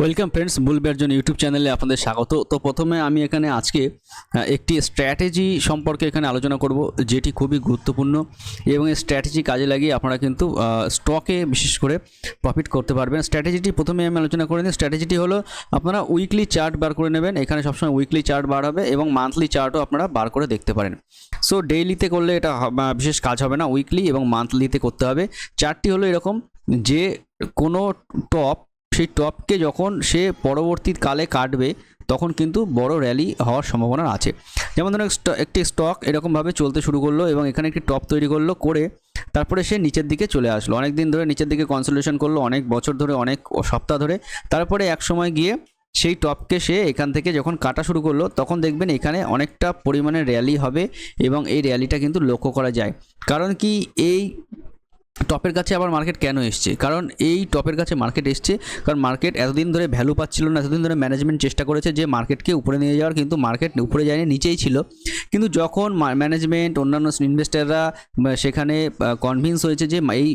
Welcome friends বুলবের জন্য YouTube চ্যানেলে আপনাদের স্বাগত। তো প্রথমে আমি এখানে আজকে একটি স্ট্র্যাটেজি সম্পর্কে এখানে আলোচনা করব, যেটি খুবই গুরুত্বপূর্ণ এবং এই স্ট্র্যাটেজি কাজে লাগিয়ে আপনারা কিন্তু স্টকে বিশেষ করে প্রফিট করতে পারবেন। স্ট্র্যাটেজিটি প্রথমে আমি আলোচনা করে নিই। স্ট্র্যাটেজিটি হলো, আপনারা উইকলি চার্ট বার করে নেবেন। এখানে সবসময় উইকলি চার্ট বার হবে এবং মান্থলি চার্টও আপনারা বার করে দেখতে পারেন। সো ডেইলিতে করলে এটা বিশেষ কাজ হবে না। উইকলি এবং মান্থলিতে করতে হবে। চার্টটি হলো এরকম যে কোনো টপ সেই টপকে যখন সে পরবর্তী কালে কাটবে, তখন কিন্তু বড় র্যালি হওয়ার সম্ভাবনা আছে। যেমন ধরুন একটি স্টক এরকমভাবে চলতে শুরু করল এবং এখানে একটি টপ তৈরি করল করে তারপরে সে নিচের দিকে চলে আসলো। অনেক দিন ধরে নিচের দিকে কনসোলেশন করল, অনেক বছর ধরে, অনেক সপ্তাহ ধরে। তারপরে এক সময় গিয়ে সেই টপকে সে এখান থেকে যখন কাটা শুরু করল, তখন দেখবেন এখানে অনেকটা পরিমাণে র্যালি হবে এবং এই র্যালিটা কিন্তু লক্ষ্য করা যায়। কারণ কি এই টপের কাছে আবার মার্কেট কেন এসছে? কারণ এই টপের কাছে মার্কেট এসছে কারণ মার্কেট এতদিন ধরে ভ্যালু পাচ্ছিল না, এতদিন ধরে ম্যানেজমেন্ট চেষ্টা করেছে যে মার্কেটকে উপরে নিয়ে যাওয়ার, কিন্তু মার্কেট উপরে যায়নি, নিচেই ছিল। কিন্তু যখন ম্যানেজমেন্ট অন্যান্য ইনভেস্টাররা সেখানে কনভিন্স হয়েছে যে এই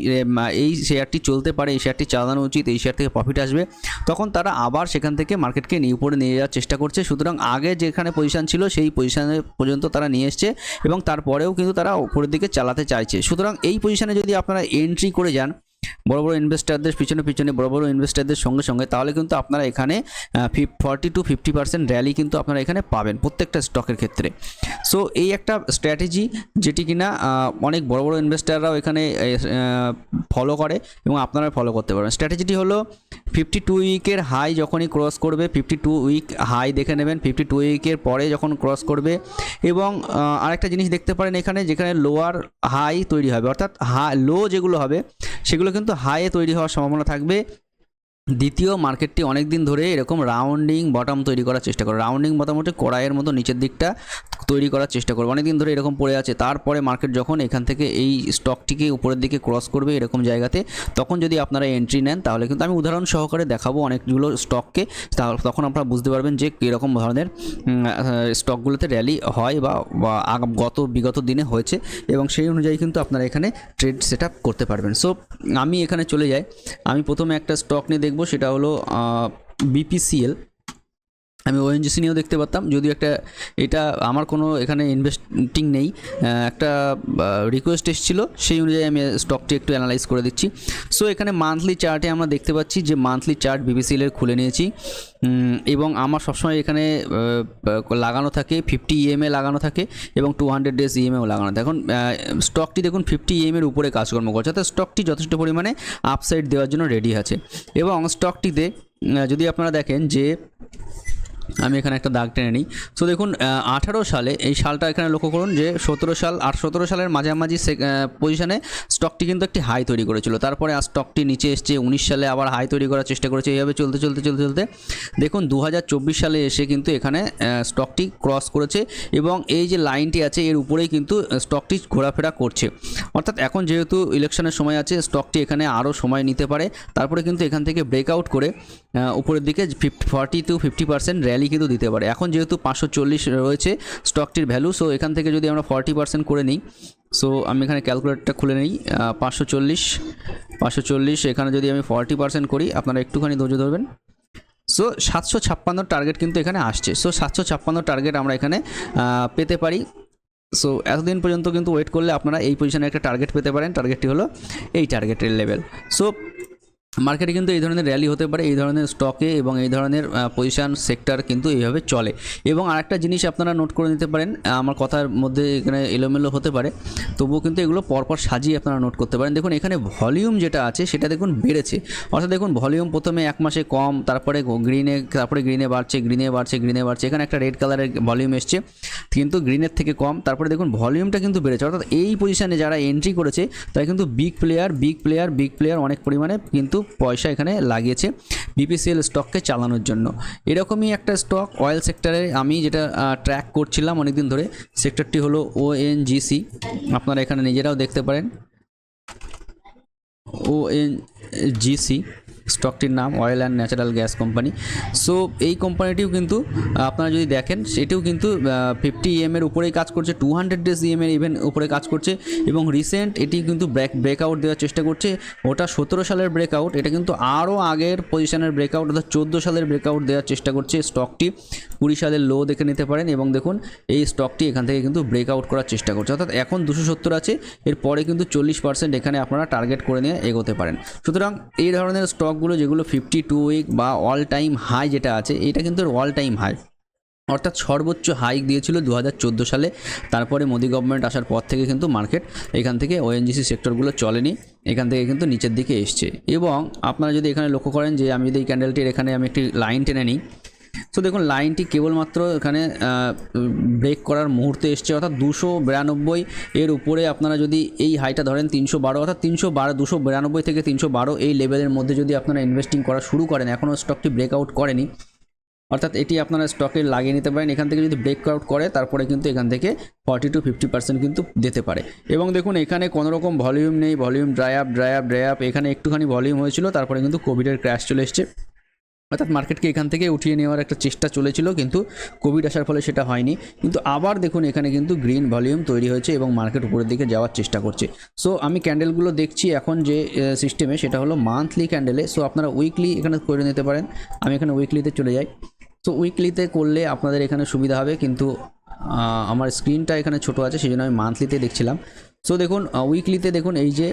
এই শেয়ারটি চলতে পারে, এই শেয়ারটি চালানো উচিত, এই শেয়ার থেকে প্রফিট আসবে, তখন তারা আবার সেখান থেকে মার্কেটকে নিয়ে উপরে নিয়ে যাওয়ার চেষ্টা করছে। সুতরাং আগে যেখানে পজিশান ছিল, সেই পজিশনে পর্যন্ত তারা নিয়ে এসছে এবং তারপরেও কিন্তু তারা উপরের দিকে চালাতে চাইছে। সুতরাং এই পজিশানে যদি আপনারা এন্ট্রি করে যান। বড় বড় ইনভেস্টারদের পিছনে পিছনে, বড় বড় ইনভেস্টারদের সঙ্গে সঙ্গে তাহলে কিন্তু আপনারা এখানে forty to fifty percent rally কিন্তু আপনারা এখানে পাবেন প্রত্যেকটা স্টকের ক্ষেত্রে। সো এই একটা স্ট্র্যাটেজি যেটি কিনা অনেক বড় বড় ইনভেস্টাররাও এখানে ফলো করে এবং আপনারা ফলো করতে পারবেন স্ট্র্যাটেজিটি হলো ফিফটি টু উইকের হাই যখনই ক্রস করবে ফিফটি টু উইক হাই দেখে নেবেন। ফিফটি টু উইকের পরে যখন ক্রস করবে এবং আরেকটা জিনিস দেখতে পারেন এখানে, যেখানে লোয়ার হাই তৈরি হবে, অর্থাৎ হাই লো যেগুলো হবে সেগুলো কিন্তু হাইয়ে তৈরি হওয়ার সম্ভাবনা থাকবে। দ্বিতীয় মার্কেটটি অনেক দিন ধরে এরকম রাউন্ডিং বটম তৈরি করার চেষ্টা করে। রাউন্ডিং বটম হচ্ছে কড়াইয়ের মতো নিচের দিকটা তৈরি করার চেষ্টা করবে অনেক দিন ধরে এরকম পড়ে আছে। তারপরে মার্কেট যখন এখান থেকে এই স্টকটিকে উপরের দিকে ক্রস করবে এরকম জায়গাতে, তখন যদি আপনারা এন্ট্রি নেন, তাহলে কিন্তু আমি উদাহরণ সহকারে দেখাবো অনেকগুলো স্টককে তখন আপনারা বুঝতে পারবেন যে কীরকম ধরনের স্টকগুলোতে র্যালি হয় বা বা গত, বিগত দিনে হয়েছে এবং সেই অনুযায়ী কিন্তু আপনারা এখানে ট্রেড সেট করতে পারবেন। সো আমি এখানে চলে যাই। আমি প্রথমে একটা স্টক নিয়ে দেখব সেটা হলো বিপিসিএল আমি ওএনজিসি নিয়েও দেখতে পারতাম, যদিও একটা এটা আমার কোনো এখানে ইনভেস্টিং নেই একটা রিকোয়েস্ট এসেছিল, সেই অনুযায়ী আমি স্টকটি একটু অ্যানালাইজ করে দিচ্ছি। সো এখানে মান্থলি চার্টে আমরা দেখতে পাচ্ছি যে মান্থলি চার্ট বিবিসিএলের খুলে নিয়েছি। এবং আমার সবসময় এখানে লাগানো থাকে ফিফটি ইএমএ লাগানো থাকে এবং টু হান্ড্রেড ডেজ ইএমএও লাগানো থাকে। এখন স্টকটি দেখুন ফিফটি ইএমের উপরে কাজকর্ম করছে, অর্থাৎ স্টকটি যথেষ্ট পরিমাণে আপসাইড দেওয়ার জন্য রেডি আছে। এবং স্টকটিতে যদি আপনারা দেখেন যে আমি এখানে একটা দাগ টেনে নিই। সো দেখুন আঠারো সালে এই সালটা এখানে লক্ষ্য করুন যে সতেরো সাল আর সতেরো সালের মাঝামাঝি পজিশনে স্টকটি কিন্তু একটি হাই তৈরি করেছিল। তারপরে আর স্টকটি নিচে এসছে, উনিশ সালে আবার হাই তৈরি করার চেষ্টা করেছে। এইভাবে চলতে চলতে চলতে চলতে দেখুন দু হাজার চব্বিশ সালে এসে কিন্তু এখানে স্টকটি ক্রস করেছে এবং এই যে লাইনটি আছে, এর উপরেই কিন্তু স্টকটি ঘোরাফেরা করছে। অর্থাৎ এখন যেহেতু ইলেকশনের সময় আছে স্টকটি এখানে আরও সময় নিতে পারে। তারপরে কিন্তু এখান থেকে ব্রেকআউট করে উপরের দিকে fifty forty to fifty percent rally কিন্তু দিতে পারে। এখন যেহেতু পাঁচশো চল্লিশ রয়েছে স্টকটির ভ্যালু সো এখান থেকে যদি আমরা ফর্টি পার্সেন্ট করে নিই সো আমি এখানে ক্যালকুলেটরটা খুলে নিই পাঁচশো চল্লিশ পাঁচশো চল্লিশ, এখানে যদি আমি ফর্টি পার্সেন্ট করি, আপনারা একটুখানি ধৈর্য ধরবেন। সো সাতশো ছাপ্পান্ন টার্গেট কিন্তু এখানে আসছে। সো সাতশো ছাপ্পান্ন টার্গেট আমরা এখানে পেতে পারি। সো এতদিন পর্যন্ত কিন্তু ওয়েট করলে আপনারা এই পজিশনে একটা টার্গেট পেতে পারেন। টার্গেটটি হলো এই টার্গেটের লেভেল সো মার্কেটে কিন্তু এই ধরনের র্যালি হতে পারে, এই ধরনের স্টকে এবং এই ধরনের পজিশান সেক্টর কিন্তু এইভাবে চলে। এবং আরেকটা জিনিস আপনারা নোট করে নিতে পারেন আমার কথার মধ্যে এখানে এলোমেলো হতে পারে, তবুও কিন্তু এগুলো পরপর সাজিয়ে আপনারা নোট করতে পারেন। দেখুন, এখানে ভলিউম যেটা আছে, সেটা দেখুন বেড়েছে। অর্থাৎ দেখুন ভলিউম প্রথমে এক মাসে কম, তারপরে গ্রিনে তারপরে গ্রিনে বাড়ছে গ্রিনে বাড়ছে গ্রিনে বাড়ছে। এখানে একটা রেড কালারের ভলিউম এসছে, কিন্তু গ্রিনের থেকে কম। তারপরে দেখুন ভলিউমটা কিন্তু বেড়েছে। অর্থাৎ এই পজিশানে যারা এন্ট্রি করেছে, তারা কিন্তু big player big player big player অনেক পরিমাণে কিন্তু পয়সা এখানে লাগিয়েছে বিপিসিএল স্টককে চালানোর জন্য। এরকমই একটা স্টক অয়েল সেক্টরে আমি যেটা ট্র্যাক করছিলাম অনেকদিন ধরে সেক্টরটি হলো ওএনজিসি আপনারা এখানে নিজেরাও দেখতে পারেন। ওএনজিসি স্টকটির নাম oil and natural gas company. So, এই কোম্পানিটিও কিন্তু আপনারা যদি দেখেন, সেটিও কিন্তু ফিফটি ইএম এর উপরেই কাজ করছে টু হান্ড্রেড ডেজ ইএম এর ইভেন উপরে কাজ করছে এবং রিসেন্ট এটি কিন্তু ব্রেক ব্রেকআউট দেওয়ার চেষ্টা করছে। ওটা সতেরো সালের ব্রেকআউট এটা কিন্তু আরও আগের পজিশনের ব্রেকআউট অর্থাৎ চোদ্দ সালের ব্রেকআউট দেওয়ার চেষ্টা করছে স্টকটি। কুড়ি সালের লো দেখে নিতে পারেন এবং দেখুন, এই স্টকটি এখান থেকে কিন্তু ব্রেকআউট করার চেষ্টা করছে। অর্থাৎ এখন দুশো সত্তর আছে, এরপরে কিন্তু চল্লিশ পার্সেন্ট এখানে আপনারা টার্গেট করে নিয়ে এগোতে পারেন। সুতরাং এই ধরনের স্টকগুলো যেগুলো ফিফটি টু উইক বা অল টাইম হাই যেটা আছে, এটা কিন্তু অল টাইম হাই অর্থাৎ সর্বোচ্চ হাইক দিয়েছিল দু হাজার চোদ্দ সালে। তারপরে মোদি গভর্নমেন্ট আসার পর থেকে কিন্তু মার্কেট এখান থেকে ওএনজিসি সেক্টরগুলো চলেনি, এখান থেকে কিন্তু নিচের দিকে এসছে। এবং আপনারা যদি এখানে লক্ষ্য করেন যে, আমি যদি এই ক্যান্ডেলটির এখানে আমি একটি লাইন টেনে নিই তো দেখুন, লাইনটি কেবলমাত্র এখানে ব্রেক করার মুহূর্তে এসছে। অর্থাৎ দুশো বিরানব্বই এর উপরে আপনারা যদি এই হাইটা ধরেন, তিনশো বারো, অর্থাৎ তিনশো বারো, দুশো বিরানব্বই থেকে তিনশো বারো এই লেভেলের মধ্যে যদি আপনারা ইনভেস্টিং করা শুরু করেন এখনও স্টকটি ব্রেকআউট করেনি, অর্থাৎ এটি আপনারা স্টকে লাগিয়ে নিতে পারেন। এখান থেকে যদি ব্রেকআউট করে, তারপরে কিন্তু এখান থেকে ফর্টি টু ফিফটি পার্সেন্ট কিন্তু দিতে পারে। এবং দেখুন, এখানে কোনো রকম ভলিউম নেই volume dry up dry up dry up এখানে একটুখানি ভলিউম হয়েছিল, তারপরে কিন্তু কোভিডের ক্র্যাশ চলে এসছে। অর্থাৎ মার্কেটকে এখান থেকে উঠিয়ে নেওয়ার একটা চেষ্টা চলেছিল, কিন্তু কোভিড আসার ফলে সেটা হয়নি। কিন্তু আবার দেখুন, এখানে কিন্তু গ্রিন ভলিউম তৈরি হয়েছে এবং মার্কেট উপরের দিকে যাওয়ার চেষ্টা করছে। সো, আমি ক্যান্ডেলগুলো দেখছি এখন যে সিস্টেমে সেটা হলো মান্থলি ক্যান্ডেলে সো, আপনারা উইকলি এখানে করে নিতে পারেন। আমি এখানে উইকলিতে চলে যাই। সো উইকলিতে করলে আপনাদের এখানে সুবিধা হবে, কিন্তু আমার স্ক্রিনটা এখানে ছোট আছে সেই জন্য আমি মান্থলিতে দেখছিলাম। সো দেখুন উইকলিতে দেখুন, এই যে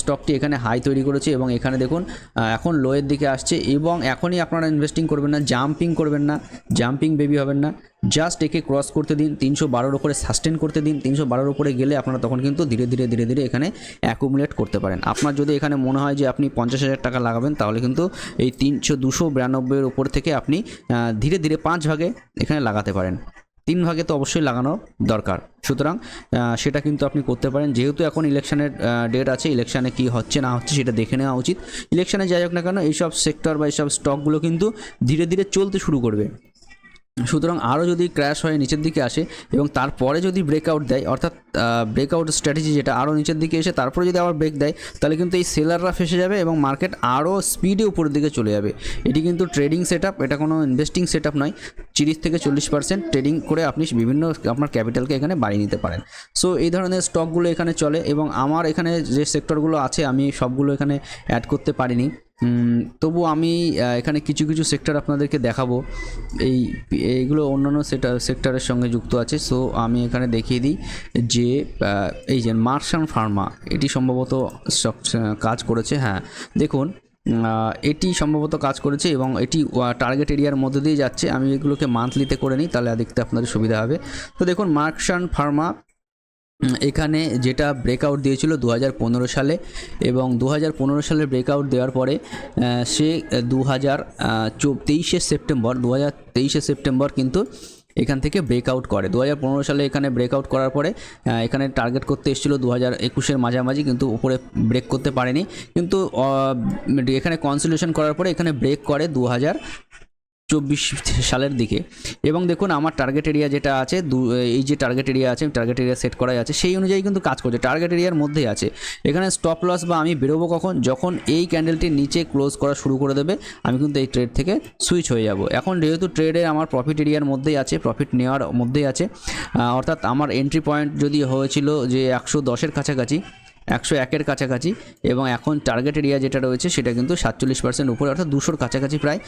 স্টকটি এখানে হাই তৈরি করেছে এবং এখানে দেখুন এখন লোয়ের দিকে আসছে এবং এখনই আপনারা ইনভেস্টিং করবেন না জাম্পিং করবেন না জাম্পিং বেবি হবেন না। জাস্ট একে ক্রস করতে দিন, তিনশো বারোর উপরে সাস্টেন করতে দিন, তিনশো বারোর উপরে গেলে আপনারা তখন কিন্তু ধীরে ধীরে ধীরে ধীরে এখানে অ্যাকুমুলেট করতে পারেন। আপনার যদি এখানে মনে হয় যে আপনি পঞ্চাশ হাজার টাকা লাগাবেন, তাহলে কিন্তু এই তিনশো দুশো বিরানব্বইয়ের উপর থেকে আপনি ধীরে ধীরে পাঁচ ভাগে এখানে লাগাতে পারেন। তিন ভাগে তো অবশ্যই লাগানো দরকার। সুতরাং সেটা কিন্তু আপনি করতে পারেন। যেহেতু এখন ইলেকশনের ডেট আছে, ইলেকশানে কি হচ্ছে, না হচ্ছে, সেটা দেখে নেওয়া উচিত। ইলেকশানে যাই হোক না কেন, এইসব সেক্টর বা এইসব স্টকগুলো কিন্তু ধীরে ধীরে চলতে শুরু করবে। সুতরাং আরও যদি ক্র্যাশ হয় নিচের দিকে আসে এবং তারপরে যদি ব্রেকআউট দেয়, অর্থাৎ ব্রেকআউট স্ট্র্যাটেজি যেটা আরও নিচের দিকে এসে তারপরে যদি আবার ব্রেক দেয়, তাহলে কিন্তু এই সেলাররা ফেসে যাবে এবং মার্কেট আরও স্পিডে উপরের দিকে চলে যাবে। এটি কিন্তু ট্রেডিং সেট এটা কোনো ইনভেস্টিং সেট নয়। তিরিশ থেকে চল্লিশ পার্সেন্ট ট্রেডিং করে আপনি বিভিন্ন আপনার ক্যাপিটালকে এখানে বাড়িয়ে নিতে পারেন। সো এই ধরনের স্টকগুলো এখানে চলে এবং আমার এখানে যে সেক্টরগুলো আছে, আমি সবগুলো এখানে অ্যাড করতে পারিনি। তবু আমি এখানে কিছু কিছু সেক্টর আপনাদেরকে দেখাবো। এই, এইগুলো অন্যান্য সেক্টর সেক্টরের সঙ্গে যুক্ত আছে। সো আমি এখানে দেখিয়ে দিই যে এই যে মার্শান ফার্মা, এটি সম্ভবত কাজ করেছে। হ্যাঁ দেখুন এটি সম্ভবত কাজ করেছে এবং এটি টার্গেট এরিয়ার মধ্যে দিয়ে যাচ্ছে। আমি এগুলোকে মান্থলিতে করে নিই, তাহলে দেখতে আপনাদের সুবিধা হবে। তো দেখুন মার্কশান ফার্মা এখানে যেটা ব্রেকআউট দিয়েছিল দু হাজার পনেরো সালে এবং দু হাজার পনেরো সালে ব্রেকআউট দেওয়ার পরে সে দু হাজার সেপ্টেম্বর দু সেপ্টেম্বর কিন্তু এখান থেকে ব্রেকআউট করে। দু হাজার পনেরো সালে এখানে ব্রেকআউট করার পরে এখানে টার্গেট করতে এসেছিল দু হাজার একুশের মাঝামাঝি কিন্তু উপরে ব্রেক করতে পারেনি। কিন্তু এখানে কনসুলেশন করার পরে এখানে ব্রেক করে দু হাজার চব্বিশ সালের দিকে। এবং দেখুন, আমার টার্গেট এরিয়া যেটা আছে, দু, এই যে টার্গেট এরিয়া আছে টার্গেট এরিয়া সেট করাই আছে, সেই অনুযায়ী কিন্তু কাজ করছে। টার্গেট এরিয়ার মধ্যেই আছে। এখানে স্টপ লস বা আমি বেরোবো কখন? যখন এই ক্যান্ডেলটির নিচে ক্লোজ করা শুরু করে দেবে, আমি কিন্তু এই ট্রেড থেকে সুইচ হয়ে যাব। এখন যেহেতু ট্রেডে আমার প্রফিট এরিয়ার মধ্যেই আছে প্রফিট নেওয়ার মধ্যেই আছে অর্থাৎ আমার এন্ট্রি পয়েন্ট যদি হয়েছিল যে একশো দশের কাছাকাছি একশো একের কাছাকাছি এবং এখন টার্গেট এরিয়া যেটা রয়েছে সেটা কিন্তু সাতচল্লিশ পার্সেন্ট উপরে, অর্থাৎ দুশোর কাছাকাছি প্রায়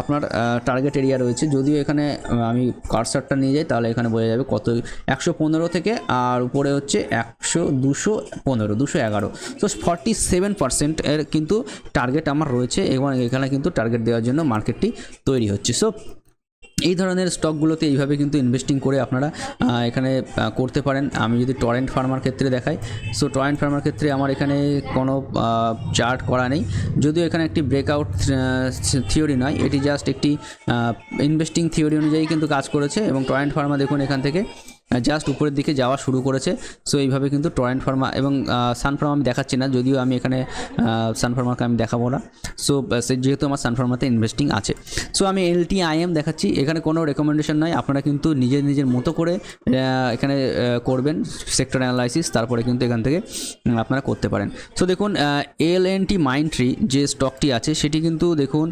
আপনার টার্গেট এরিয়া রয়েছে। যদিও এখানে আমি কারসারটা নিয়ে যাই, তাহলে এখানে বোঝা যাবে কত, একশো পনেরো থেকে, আর উপরে হচ্ছে একশো দুশো পনেরো, দুশো এগারো। তো ফর্টি সেভেন পার্সেন্ট এর কিন্তু টার্গেট আমার রয়েছে এবং এখানে কিন্তু টার্গেট দেওয়ার জন্য মার্কেটটি তৈরি হচ্ছে। সো এই ধরনের স্টকগুলোতে এইভাবে কিন্তু ইনভেস্টিং করে আপনারা এখানে করতে পারেন। আমি যদি টরেন্ট ফার্মার ক্ষেত্রে দেখাই সো টরেন্ট ফার্মার ক্ষেত্রে আমার এখানে কোনো চার্ট করা নেই। যদিও এখানে একটি ব্রেকআউট থিওরি নয়, এটি জাস্ট একটি ইনভেস্টিং থিওরি অনুযায়ী কিন্তু কাজ করেছে। এবং টরেন্ট ফার্মা দেখুন এখান থেকে জাস্ট উপরের দিকে যাওয়া শুরু করেছে। সো এইভাবে কিন্তু টরেন্ট ফার্মা এবং সানফার্মা আমি দেখাচ্ছি না, যদিও আমি এখানে সানফার্মাকে আমি দেখাবো না। সো যেহেতু আমার সানফার্মাতে ইনভেস্টিং আছে। সো আমি এল টি আইএম দেখাচ্ছি, এখানে কোনো রেকমেন্ডেশন নয় আপনারা কিন্তু নিজের নিজের মতো করে এখানে করবেন সেক্টর অ্যানালাইসিস তারপরে কিন্তু এখান থেকে আপনারা করতে পারেন। সো দেখুন L N T mind tree যে স্টকটি আছে, সেটি কিন্তু দেখুন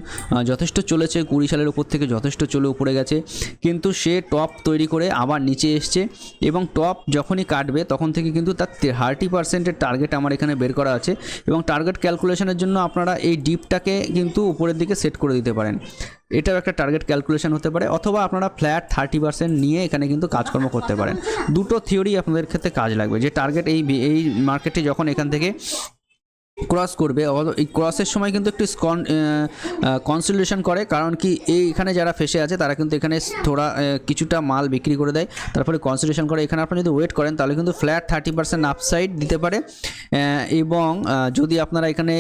যথেষ্ট চলেছে, কুড়ি সালের উপর থেকে যথেষ্ট চলে, উপরে গেছে। কিন্তু সে টপ তৈরি করে আবার নিচে এসছে। এবং টপ যখনই কাটবে, তখন থেকে কিন্তু তার থার্টি পার্সেন্টের টার্গেট আমার এখানে বের করা আছে এবং টার্গেট ক্যালকুলেশনের জন্য আপনারা এই ডিপটাকে কিন্তু উপরের দিকে সেট করে দিতে পারেন। এটাও একটা টার্গেট ক্যালকুলেশন হতে পারে অথবা আপনারা ফ্ল্যাট থার্টি পার্সেন্ট নিয়ে এখানে কিন্তু কাজকর্ম করতে পারেন। দুটো থিওরি আপনাদের ক্ষেত্রে কাজ লাগবে। যে টার্গেট এই এই মার্কেটে যখন এখান থেকে ক্রস করবে। এই ক্রসের সময় কিন্তু একটু কনসিলেশন করে। কারণ কি, এই এখানে যারা ফেসে আছে, তারা কিন্তু এখানে থোড়া কিছুটা মাল বিক্রি করে দেয়। তারপরে কনসিলেশন করে। এখানে আপনি যদি ওয়েট করেন, তাহলে কিন্তু ফ্ল্যাট থার্টি পার্সেন্ট আপসাইড দিতে পারে। এবং যদি আপনারা এখানে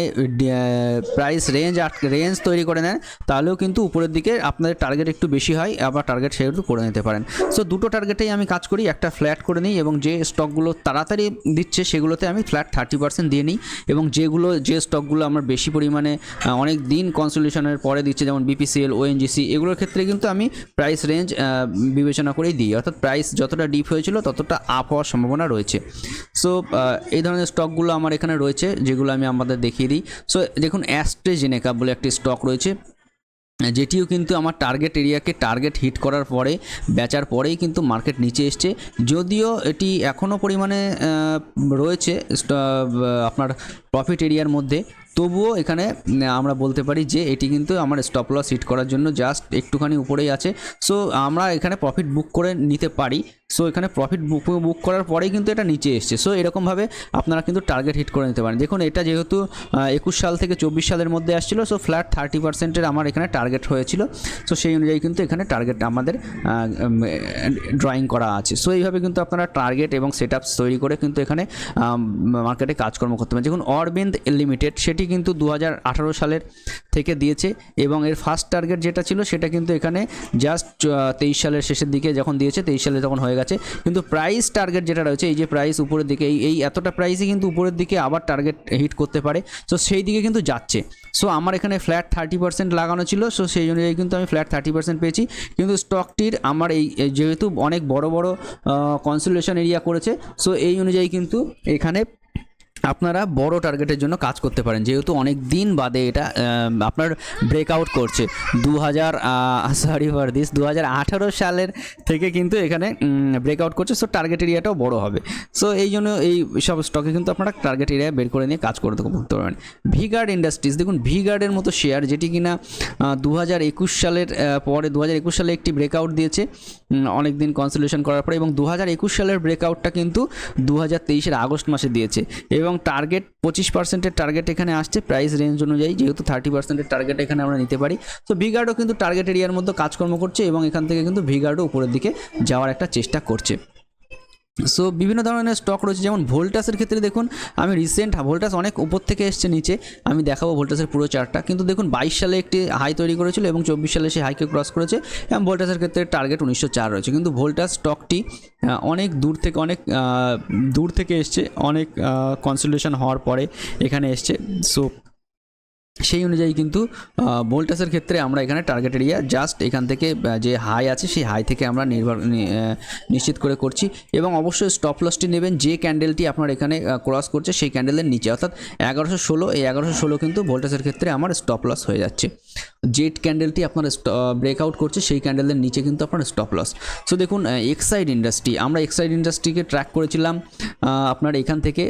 প্রাইস রেঞ্জ রেঞ্জ তৈরি করে নেন, তাহলেও কিন্তু উপরের দিকে আপনাদের টার্গেট একটু বেশি হয়। আবার টার্গেট সেগুলো করে নিতে পারেন। সো দুটো টার্গেটেই আমি কাজ করি। একটা ফ্ল্যাট করে নিই এবং যে স্টকগুলো তাড়াতাড়ি দিচ্ছে, সেগুলোতে আমি ফ্ল্যাট থার্টি পার্সেন্ট দিয়ে নিই। এবং যেগুলো, যে স্টকগুলো আমার বেশি পরিমাণে অনেক দিন কনসলিউশনের পরে দিচ্ছে, যেমন বিপিসিএল ওএনজিসি এগুলোর ক্ষেত্রে কিন্তু আমি প্রাইস রেঞ্জ বিবেচনা করেই দিই। অর্থাৎ প্রাইস যতটা ডিপ হয়েছিল, ততটা আপ হওয়ার সম্ভাবনা রয়েছে। সো এই ধরনের স্টকগুলো আমার এখানে রয়েছে, যেগুলো আমি আমাদের দেখিয়ে দিই। সো দেখুন অ্যাস্ট্রেজেনেকা বলে একটি স্টক রয়েছে। যেটিও কিন্তু আমার টার্গেট এরিয়াকে টার্গেট হিট করার পরে, বেচার পরেই কিন্তু মার্কেট নিচে এসছে। যদিও এটি এখনও পরিমাণে রয়েছে আপনার প্রফিট এরিয়ার মধ্যে। তবুও এখানে আমরা বলতে পারি যে এটি কিন্তু আমার স্টপ লস হিট করার জন্য জাস্ট একটুখানি উপরেই আছে। সো আমরা এখানে প্রফিট বুক করে নিতে পারি। সো এখানে প্রফিট বুক বুক করার পরেই কিন্তু এটা নিচে এসছে। সো এরকমভাবে আপনারা কিন্তু টার্গেট হিট করে নিতে পারেন। দেখুন, এটা যেহেতু একুশ সাল থেকে চব্বিশ সালের মধ্যে আসছিল সো ফ্ল্যাট থার্টি পার্সেন্টের আমার এখানে টার্গেট হয়েছিল। সো সেই অনুযায়ী কিন্তু এখানে টার্গেট আমাদের ড্রয়িং করা আছে। সো এইভাবে কিন্তু আপনারা টার্গেট এবং সেট তৈরি করে কিন্তু এখানে মার্কেটে কাজকর্ম করতে পারেন। দেখুন অরবিন্দ লিমিটেড সেটি কিন্তু দু হাজার আঠারো সালের থেকে দিয়েছে এবং এর ফার্স্ট টার্গেট যেটা ছিল সেটা কিন্তু এখানে জাস্ট তেইশ সালের শেষের দিকে যখন দিয়েছে, তেইশ সালে তখন হয়ে গেছে। কিন্তু প্রাইস টার্গেট যেটা রয়েছে, এই যে প্রাইস উপরের দিকে, এই এই এতটা প্রাইসই কিন্তু উপরের দিকে আবার টার্গেট হিট করতে পারে। সো সেই দিকে কিন্তু যাচ্ছে। সো আমার এখানে ফ্ল্যাট থার্টি পার্সেন্ট লাগানো ছিল। সো সেই অনুযায়ী কিন্তু আমি ফ্ল্যাট থার্টি পার্সেন্ট পেয়েছি। কিন্তু স্টকটির আমার এই যেহেতু অনেক বড় বড় কনসুলেশন এরিয়া করেছে সো এই অনুযায়ী কিন্তু এখানে আপনারা বড় টার্গেটের জন্য কাজ করতে পারেন। যেহেতু অনেক দিন বাদে এটা আপনার ব্রেকআউট করছে। দু হাজার সরি ফর দিস দু হাজার আঠারো সালের থেকে কিন্তু এখানে ব্রেকআউট করছে। সো টার্গেট এরিয়াটাও বড় হবে। সো এই জন্য এই সব স্টকে কিন্তু আপনারা টার্গেট এরিয়া বের করে নিয়ে কাজ করতে পারবেন। ভিগার্ড ইন্ডাস্ট্রিজ দেখুন ভিগার্ডের মতো শেয়ার যেটি কিনা দু হাজার একুশ সালের পরে দু হাজার একুশ সালে একটি ব্রেকআউট দিয়েছে। অনেক দিন কনসোলেশন করার পরে এবং দু হাজার একুশ সালের ব্রেকআউটটা কিন্তু দু হাজার তেইশের আগস্ট মাসে দিয়েছে। এবং টার্গেট পঁচিশ পার্সেন্টের টার্গেট এখানে আসছে প্রাইস রেঞ্জ অনুযায়ী, যেহেতু থার্টি পার্সেন্টের টার্গেট এখানে আমরা নিতে পারি। তো ভিগার্ডও কিন্তু টার্গেট এরিয়ার মধ্যে কাজকর্ম করছে এবং এখান থেকে কিন্তু ভিগার্ডও উপরের দিকে যাওয়ার একটা চেষ্টা করছে। সো বিভিন্ন ধরনের স্টক রয়েছে, যেমন ভোল্টাসের ক্ষেত্রে দেখুন, আমি রিসেন্ট ভোল্টাস অনেক উপর থেকে এসছে, নিচে, আমি দেখাবো ভোল্টাসের পুরো চার্টটা কিন্তু দেখুন, বাইশ সালে একটি হাই তৈরি করেছিল এবং চব্বিশ সালে সেই হাইকে ক্রস করেছে, এবং ভোল্টাসের ক্ষেত্রে টার্গেট উনিশশো চার রয়েছে। কিন্তু ভোল্টাস স্টকটি অনেক দূর থেকে, অনেক দূর থেকে এসছে, অনেক কনসুলেশন হওয়ার পরে এখানে এসছে। সো সেই অনুযায়ী কিন্তু বোল্টাসের ক্ষেত্রে আমরা এখানে টার্গেট এরিয়া জাস্ট এখান থেকে যে হাই আছে সেই হাই থেকে আমরা নির্ভর নিশ্চিত করে করছি। এবং অবশ্যই স্টপ লসটি নেবেন, যে ক্যান্ডেলটি আপনার এখানে ক্রস করছে সেই ক্যান্ডেলের নিচে। অর্থাৎ এগারোশো ষোলো, এই এগারোশো ষোলো কিন্তু বোল্টাসের ক্ষেত্রে আমার স্টপ লস হয়ে যাচ্ছে। জেট ক্যান্ডেলটি আপনার ব্রেকআউট করছে, সেই ক্যান্ডেলের নিচে কিন্তু আপনার স্টপ লস সো দেখুন এক্সাইড ইন্ডাস্ট্রি আমরা এক্সাইড ইন্ডাস্ট্রিকে ট্র্যাক করেছিলাম আপনার এখান থেকে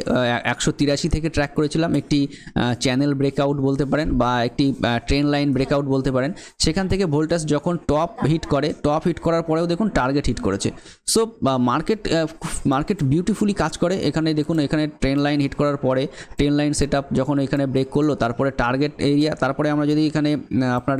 একশো তিরাশি থেকে ট্র্যাক করেছিলাম, একটি চ্যানেল ব্রেকআউট বলতে পারেন বা একটি ট্রেন লাইন ব্রেকআউট বলতে পারেন। সেখান থেকে ভোল্টাস যখন টপ হিট করে টপ হিট করার পরেও দেখুন টার্গেট হিট করেছে। সো মার্কেট মার্কেট বিউটিফুলি কাজ করে। এখানে দেখুন, এখানে ট্রেন লাইন হিট করার পরে ট্রেন লাইন সেট যখন এখানে ব্রেক করল, তারপরে টার্গেট এরিয়া তারপরে আমরা যদি এখানে আপনার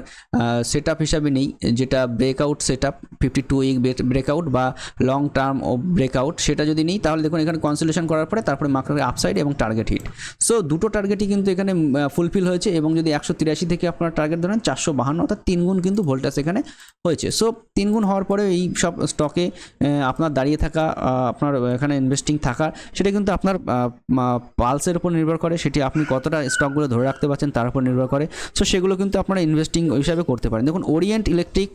সেট আপ হিসাবে নেই, যেটা breakout set up fifty two week breakout বা লং টার্ম ও ব্রেকআউট সেটা যদি নেই, তাহলে দেখুন এখানে কনসোলেশন করার পরে তারপরে মার্কেটের আপসাইড এবং টার্গেট হিট সো দুটো টার্গেটই কিন্তু এখানে ফুলফিল হয়েছে এবং যদি একশো তিরাশি থেকে আপনার টার্গেট ধরেন, চারশো বাহান্ন অর্থাৎ তিন গুণ কিন্তু ভোল্টাস এখানে হয়েছে। সো তিন গুণ হওয়ার পরে এই সব স্টকে আপনার দাঁড়িয়ে থাকা আপনার এখানে ইনভেস্টিং থাকা, সেটা কিন্তু আপনার পালসের উপর নির্ভর করে, সেটি আপনি কতটা স্টকগুলো ধরে রাখতে পারছেন তার উপর নির্ভর করে। সো সেগুলো কিন্তু আপনারা ইনভেস্টিং হিসাবে করতে পারেন। দেখুন ওরিয়েন্ট ইলেকট্রিক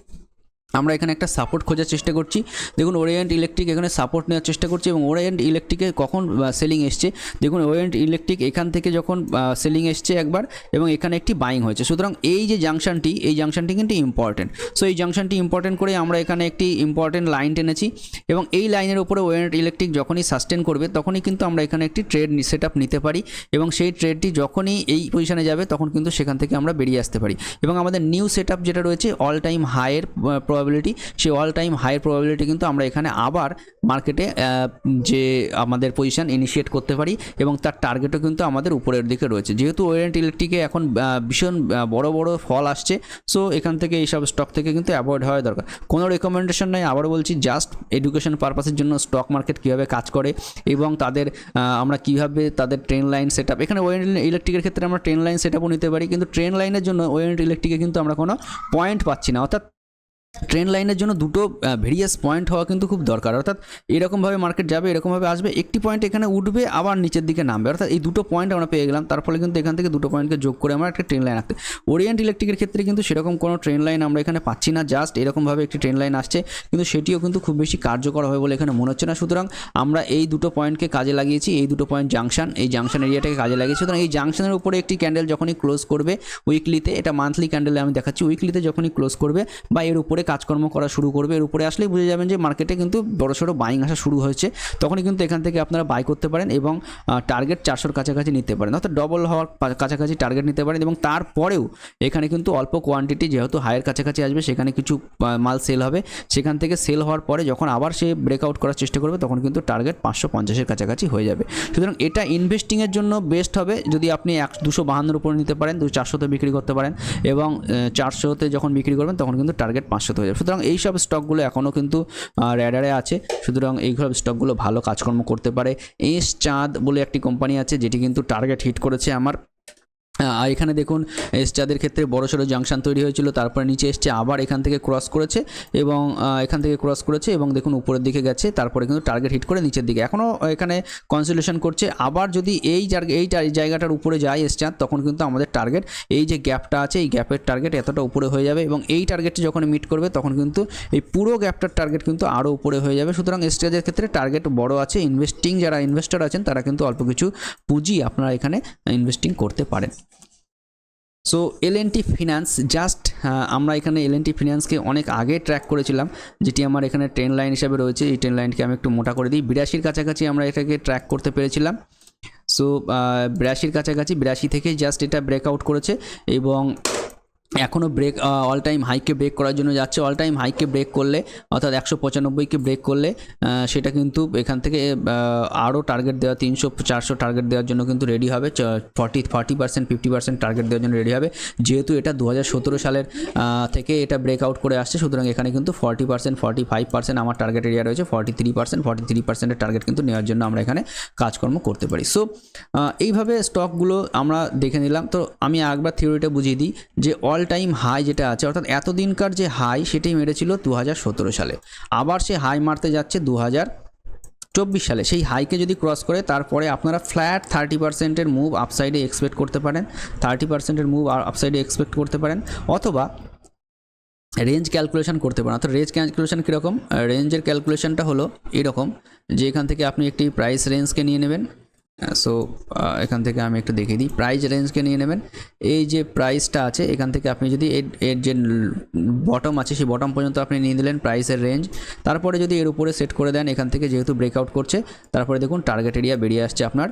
আমরা এখানে একটা সাপোর্ট খোঁজার চেষ্টা করছি। দেখুন ওরিয়েন্ট ইলেকট্রিক এখানে সাপোর্ট নেওয়ার চেষ্টা করছি এবং ওরিয়েন্ট ইলেকট্রিকে কখন সেলিং এসছে। দেখুন ওরিয়েন্ট ইলেকট্রিক এখান থেকে যখন সেলিং এসছে একবার এবং এখানে একটি বাইং হয়েছে। সুতরাং এই যে জাংশনটি এই জাংশনটি কিন্তু ইম্পর্টেন্ট সো এই জাংশনটি ইম্পর্টেন্ট করে আমরা এখানে একটি ইম্পর্টেন্ট লাইন টেনেছি এবং এই লাইনের উপরে ওরিয়েন্ট ইলেকট্রিক যখনই সাস্টেন করবে, তখনই কিন্তু আমরা এখানে একটি ট্রেড সেট নিতে পারি এবং সেই ট্রেডটি যখনই এই পজিশনে যাবে, তখন কিন্তু সেখান থেকে আমরা বেরিয়ে আসতে পারি। এবং আমাদের নিউ সেট যেটা রয়েছে অল টাইম হাইয়ের প্রবাবিলিটি সেই অল টাইম হাইয়ের প্রবাবিলিটি কিন্তু আমরা এখানে আবার মার্কেটে যে আমাদের পজিশন ইনিশিয়েট করতে পারি এবং তার টার্গেটও কিন্তু আমাদের উপরের দিকে রয়েছে। যেহেতু ওয়েন্ট ইলেকট্রিকে এখন ভীষণ বড় বড় ফল আসছে সো এখান থেকে এইসব স্টক থেকে কিন্তু অ্যাভয়েড হওয়া দরকার। কোনো রেকমেন্ডেশন নাই, আবারও বলছি জাস্ট এডুকেশন পারপাসের জন্য স্টক মার্কেট কীভাবে কাজ করে এবং তাদের আমরা কীভাবে তাদের ট্রেন লাইন সেট আপ এখানে ওয়েন্ট ইলেকট্রিকের ক্ষেত্রে আমরা ট্রেন লাইন সেট আপও নিতে পারি, কিন্তু ট্রেন লাইনের জন্য ওয়েন্ট ইলেকট্রিকে কিন্তু আমরা কোনো পয়েন্ট পাচ্ছি না। অর্থাৎ ট্রেন লাইনের জন্য দুটো ভেরিয়াস পয়েন্ট হওয়া কিন্তু খুব দরকার। অর্থাৎ এরকমভাবে মার্কেট যাবে, এরকমভাবে আসবে, একটি পয়েন্ট এখানে উঠবে, আবার নিচের দিকে নামবে। অর্থাৎ এই দুটো পয়েন্ট আমরা পেয়ে গেলাম, তার ফলে কিন্তু এখান থেকে দুটো পয়েন্টকে যোগ করে আমরা একটা ট্রেন লাইন রাখতে ওরিয়েন্ট ইলেকট্রিকের ক্ষেত্রে কিন্তু সেরকম কোনো ট্রেন লাইন আমরা এখানে পাচ্ছি না জাস্ট এরকমভাবে একটি ট্রেন লাইন আসছে। কিন্তু সেটিও কিন্তু খুব বেশি কার্যকর হবে বলে এখানে মনে হচ্ছে না। সুতরাং আমরা এই দুটো পয়েন্টকে কাজে লাগিয়েছি, এই দুটো পয়েন্ট জাংশন এই জাংশন এরিয়াটাকে কাজে লাগিয়েছি। সুতরাং এই জাংশনের উপরে একটি ক্যান্ডেল যখনই ক্লোজ করবে উইকলিতে এটা মান্থলি ক্যান্ডেলে আমি দেখাচ্ছি উইকলিতে যখনই ক্লোজ করবে বা এর উপরে কাজকর্ম করা শুরু করবে। এর উপরে আসলেই বুঝে যাবেন যে মার্কেটে কিন্তু বড় সড়ো বাইং আসা শুরু হয়েছে। তখনই কিন্তু এখান থেকে আপনারা বাই করতে পারেন এবং টার্গেট চারশোর কাছাকাছি নিতে পারেন। অর্থাৎ ডবল হওয়ার কাছাকাছি টার্গেট নিতে পারেন এবং তারপরেও এখানে কিন্তু অল্প কোয়ান্টিটি যেহেতু হায়ের কাছাকাছি আসবে, সেখানে কিছু মাল সেল হবে। সেখান থেকে সেল হওয়ার পরে যখন আবার সে ব্রেকআউট করার চেষ্টা করবে, তখন কিন্তু টার্গেট পাঁচশো পঞ্চাশের কাছাকাছি হয়ে যাবে। সুতরাং এটা ইনভেস্টিংয়ের জন্য বেস্ট হবে। যদি আপনি এক, দুশো বাহান্নর উপরে নিতে পারেন দু চারশোতে বিক্রি করতে পারেন এবং চারশোতে যখন বিক্রি করবেন, তখন কিন্তু টার্গেট পাঁচশোতে হয়ে যাবে। সুতরাং এইসব স্টকগুলো এখনও কিন্তু র্যাডারে আছে। সুতরাং এইসব স্টকগুলো ভালো কাজকর্ম করতে পারে। এস চাঁদ বলে একটি কোম্পানি আছে, যেটি কিন্তু টার্গেট হিট করেছে আমার। আহ, এখানে দেখুন এসচাদের ক্ষেত্রে বড় সড়ো জাংশন তৈরি হয়েছিল তারপরে নিচে এসছে আবার এখান থেকে ক্রস করেছে এবং এখান থেকে ক্রস করেছে এবং দেখুন উপরের দিকে গেছে তারপরে কিন্তু টার্গেট হিট করে নিচের দিকে। এখনও এখানে কনসোলেশন করছে। আবার যদি এই এই জায়গাটার উপরে যায় এসচাঁদ তখন কিন্তু আমাদের টার্গেট এই যে গ্যাপটা আছে এই গ্যাপের টার্গেট এতটা উপরে হয়ে যাবে এবং এই টার্গেটটি যখন মিট করবে তখন কিন্তু এই পুরো গ্যাপটার টার্গেট কিন্তু আরও উপরে হয়ে যাবে। সুতরাং এসচার্জের ক্ষেত্রে টার্গেট বড় আছে ইনভেস্টিং যারা ইনভেস্টার আছেন তারা কিন্তু অল্প কিছু পুঁজি আপনারা এখানে ইনভেস্টিং করতে পারেন। So L N T finance just আমরা এখানে এল এন টি ফিনান্সকে অনেক আগে ট্র্যাক করেছিলাম, যেটি আমার এখানে ট্রেন লাইন হিসাবে রয়েছে। এই ট্রেন লাইনকে আমি একটু মোটা করে দিই। বিরাশির কাছাকাছি আমরা এটাকে ট্র্যাক করতে পেরেছিলাম। সো বিরাশির কাছাকাছি, বিরাশি থেকে জাস্ট এটা ব্রেকআউট করেছে এবং এখনও ব্রেক অল টাইম হাইকে ব্রেক করার জন্য যাচ্ছে। অল টাইম হাইকে ব্রেক করলে, অর্থাৎ একশো পঁচানব্বইকে ব্রেক করলে সেটা কিন্তু এখান থেকে আরও টার্গেট দেওয়া, তিনশো চারশো টার্গেট দেওয়ার জন্য কিন্তু রেডি হবে। Forty forty percent fifty percent target দেওয়ার জন্য রেডি হবে। যেহেতু এটা দু হাজার সতেরো সালের থেকে এটা ব্রেকআউট করে আসছে, সুতরাং এখানে কিন্তু forty percent forty five percent আমার টার্গেট এরিয়া রয়েছে। Forty three percent forty three পার্সেন্টের টার্গেট কিন্তু নেওয়ার জন্য আমরা এখানে কাজকর্ম করতে পারি। সো এইভাবে স্টকগুলো আমরা দেখে নিলাম। তো আমি একবার থিওরিটা বুঝিয়ে দিই যে অল টাইম হাই যেটা আছে, অর্থাৎ এতদিনকার যে হাই সেটাই মেরেছিল দু হাজার সতেরো সালে। আবার সে হাই মারতে যাচ্ছে দু চব্বিশ সালে। সেই হাইকে যদি ক্রস করে, তারপরে আপনারা ফ্ল্যাট থার্টি পার্সেন্টের মুভ আপসাইডে এক্সপেক্ট করতে পারেন। থার্টি পার্সেন্টের মুভ আপসাইডে এক্সপেক্ট করতে পারেন। অথবা রেঞ্জ ক্যালকুলেশন করতে পারেন। অর্থাৎ রেঞ্জ ক্যালকুলেশন কীরকম? রেঞ্জের ক্যালকুলেশনটা হলো এরকম যে এখান থেকে আপনি একটি প্রাইস রেঞ্জকে নিয়ে নেবেন। সো এখান থেকে আমি একটু দেখিয়ে দিই। প্রাইস রেঞ্জকে নিয়ে নেবেন। এই যে প্রাইসটা আছে, এখান থেকে আপনি যদি এর এর যে বটম আছে, সেই বটম পর্যন্ত আপনি নিয়ে নিলেন প্রাইসের রেঞ্জ তারপরে যদি এর উপরে সেট করে দেন, এখান থেকে যেহেতু ব্রেকআউট করছে, তারপরে দেখুন টার্গেট এরিয়া বেরিয়ে আসছে আপনার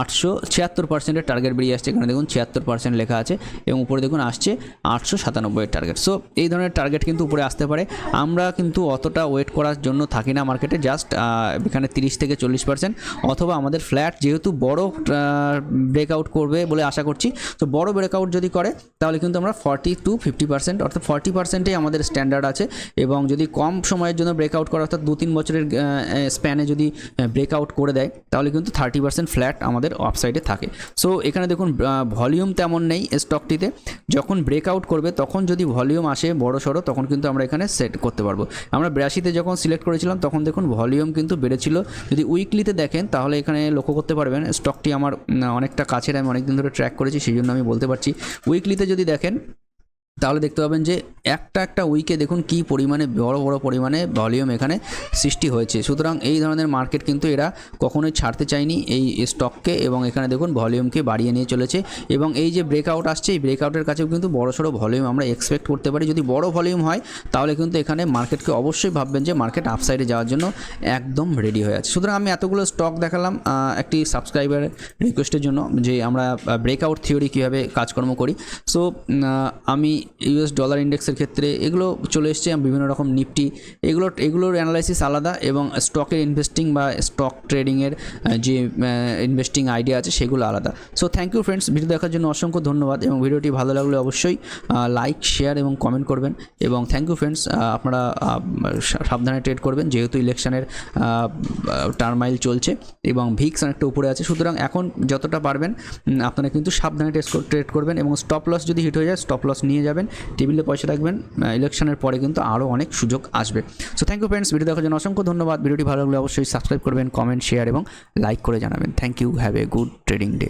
আটশো ছিয়াত্তর পার্সেন্টের টার্গেট বেরিয়ে আসছে। এখানে দেখুন ছিয়াত্তর পার্সেন্ট লেখা আছে এবং উপরে দেখুন আসছে আটশো সাতানব্বইয়ের টার্গেট সো এই ধরনের টার্গেট কিন্তু উপরে আসতে পারে। আমরা কিন্তু অতটা ওয়েট করার জন্য থাকি না মার্কেটে জাস্ট এখানে তিরিশ থেকে চল্লিশ পার্সেন্ট অথবা আমাদের ফ্ল্যাট যেহেতু বড় ব্রেকআউট করবে বলে আশা করছি, তো বড় ব্রেকআউট যদি করে, তাহলে কিন্তু আমরা ফর্টি টু ফিফটি পার্সেন্ট অর্থাৎ ফর্টি পার্সেন্টেই আমাদের স্ট্যান্ডার্ড আছে। এবং যদি কম সময়ের জন্য ব্রেকআউট করে, অর্থাৎ দু তিন বছরের স্প্যানে যদি ব্রেকআউট করে দেয়, তাহলে কিন্তু থার্টি পার্সেন্ট ফ্ল্যাট আমাদের অফসাইডে থাকে। সো এখানে দেখুন ভলিউম তেমন নেই স্টকটিতে যখন ব্রেকআউট করবে, তখন যদি ভলিউম আসে বড় সড়ো, তখন কিন্তু আমরা এখানে সেট করতে পারব। আমরা বিরাশিতে যখন সিলেক্ট করেছিলাম, তখন দেখুন ভলিউম কিন্তু বেড়েছিল। যদি উইকলিতে দেখেন, তাহলে এখানে লক্ষ্য করতে পারবেন। স্টকটি আমার অনেকটা কাছের, আমি অনেকদিন ধরে ট্র্যাক করেছি, সেই জন্য আমি বলতে পারছি। উইকলিতে যদি দেখেন তাহলে দেখতে পাবেন যে একটা একটা উইকে দেখুন কি পরিমাণে বড় বড় পরিমাণে ভলিউম এখানে সৃষ্টি হয়েছে। সুতরাং এই ধরনের মার্কেট কিন্তু এরা কখনোই ছাড়তে চায়নি এই স্টককে এবং এখানে দেখুন ভলিউমকে বাড়িয়ে নিয়ে চলেছে এবং এই যে ব্রেকআউট আসছে, এই ব্রেকআউটের কাছেও কিন্তু বড় সড়ো ভলিউম আমরা এক্সপেক্ট করতে পারি। যদি বড় ভলিউম হয়, তাহলে কিন্তু এখানে মার্কেটকে অবশ্যই ভাববেন যে মার্কেট আপসাইডে যাওয়ার জন্য একদম রেডি হয়ে আছে। সুতরাং আমি এতগুলো স্টক দেখালাম একটি সাবস্ক্রাইবার রিকোয়েস্টের জন্য যে আমরা ব্রেকআউট থিওরি কীভাবে কাজকর্ম করি। সো আমি ইউএস ডলার ইন্ডেক্সের ক্ষেত্রে এগুলো চলে এসছে বিভিন্ন রকম নিফটি। এগুলো, এগুলোর অ্যানালাইসিস আলাদা এবং স্টকের ইনভেস্টিং বা স্টক ট্রেডিংয়ের যে ইনভেস্টিং আইডিয়া আছে সেগুলো আলাদা। So thank you friends video দেখার জন্য অসংখ্য ধন্যবাদ এবং ভিডিওটি ভালো লাগলে অবশ্যই লাইক শেয়ার এবং কমেন্ট করবেন। এবং থ্যাংক ইউ ফ্রেন্ডস আপনারা সাবধানে ট্রেড করবেন, যেহেতু ইলেকশনের টার্মাইল চলছে এবং ভিক্স অনেকটা উপরে আছে। সুতরাং এখন যতটা পারবেন আপনারা কিন্তু সাবধানে ট্রেড করবেন এবং স্টপ লস যদি হিট হয়ে যায় স্টপ লস নিয়ে যাবেন টেবিলে পয়সা রাখবেন ইলেকশনের পরে কিন্তু আরও অনেক সুযোগ আসবে। So thank you friends video দেখার জন্য অসংখ্য ধন্যবাদ। ভিডিওটি ভালো লাগলে অবশ্যই সাবস্ক্রাইব করবেন কমেন্ট শেয়ার এবং লাইক করে জানাবেন। Thank you have a good trading day